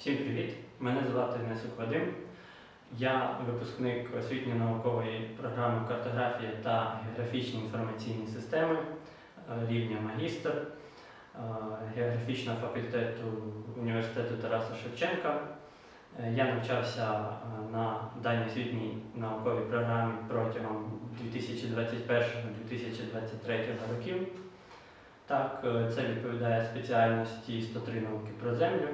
Всім привіт! Мене звати Несук Вадим. Я випускник освітньо-наукової програми картографія та географічні інформаційні системи е, рівня магістр е, географічного факультету університету Тараса Шевченка. Е, Я навчався на даній освітній науковій програмі протягом 2021-2023 років. Так, це відповідає спеціальності 103 науки про землю.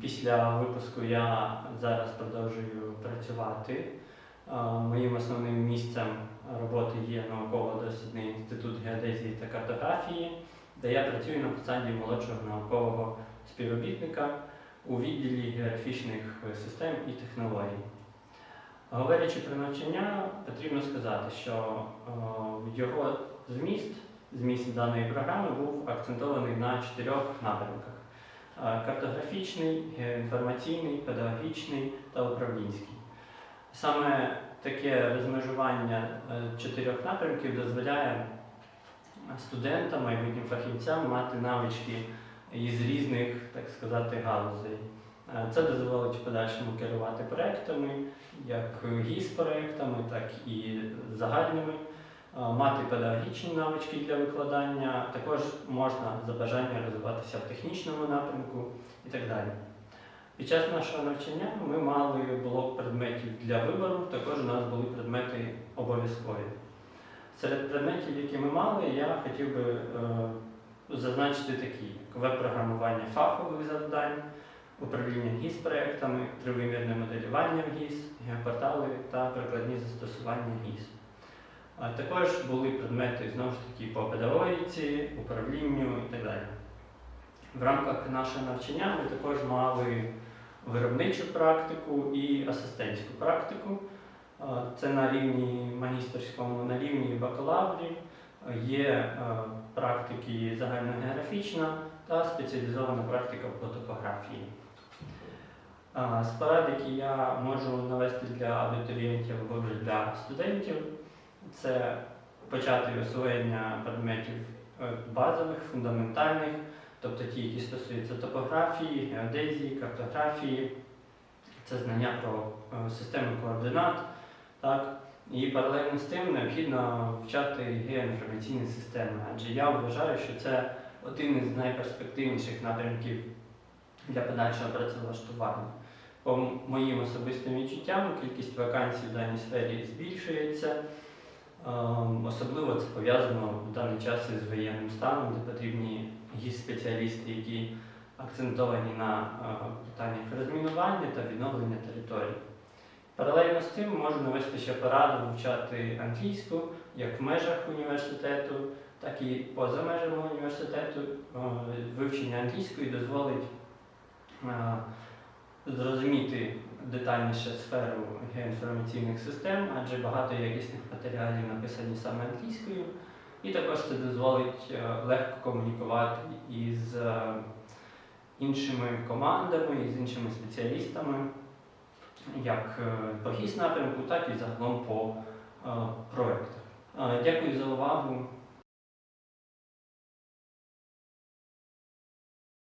Після випуску я зараз продовжую працювати. Е, Моїм основним місцем роботи є науково-дослідний інститут геодезії та картографії, де я працюю на посаді молодшого наукового співробітника у відділі географічних систем і технологій. Говорячи про навчання, потрібно сказати, що е, його зміст, зміст даної програми був акцентований на чотирьох напрямках: картографічний, інформаційний, педагогічний та управлінський. Саме таке розмежування е, чотирьох напрямків дозволяє студентам, майбутнім фахівцям мати навички із різних, так сказати, галузей. Е, Це дозволить в подальшому керувати проектами, як ГІС-проектами, так і загальними, Е, мати педагогічні навички для викладання, також можна за бажання розвиватися в технічному напрямку і так далі. Під час нашого навчання ми мали блок предметів для вибору, також у нас були предмети обов'язкові. Серед предметів, які ми мали, я хотів би е, зазначити такі: веб-програмування фахових завдань, управління ГІС-проектами, тривимірне моделювання в ГІС, геопортали та прикладні застосування ГІС. Також були предмети знову ж таки по педагогіці, управлінню і так далі. В рамках нашого навчання ми також мали виробничу практику і асистентську практику. Це на рівні магістерському, на рівні бакалаврів. Є е, практики загальногеографічна та спеціалізована практика по топографії. З які я можу навести для абітурієнтів або для студентів, це почати освоєння предметів е, базових, фундаментальних, тобто ті, які стосуються топографії, геодезії, картографії, це знання про е, системи координат. Так? І паралельно з тим необхідно вчати геоінформаційні системи, адже я вважаю, що це один із найперспективніших напрямків для подальшого працевлаштування. По моїм особистим відчуттям, кількість вакансій в даній сфері збільшується. Ем, Особливо це пов'язано в даний час із воєнним станом, де потрібні гіс-спеціалісти, які акцентовані на е, питаннях розмінування та відновлення територій. Паралельно з цим можу навести ще пораду вивчати англійську як в межах університету, так і поза межами університету. Е, Вивчення англійської дозволить е, зрозуміти детальніше сферу геоінформаційних систем, адже багато якісних матеріалів написані саме англійською, і також це дозволить е, легко комунікувати із е, іншими командами, і з іншими спеціалістами, як е, по ГІС напрямку, так і загалом по проектах. Дякую за увагу.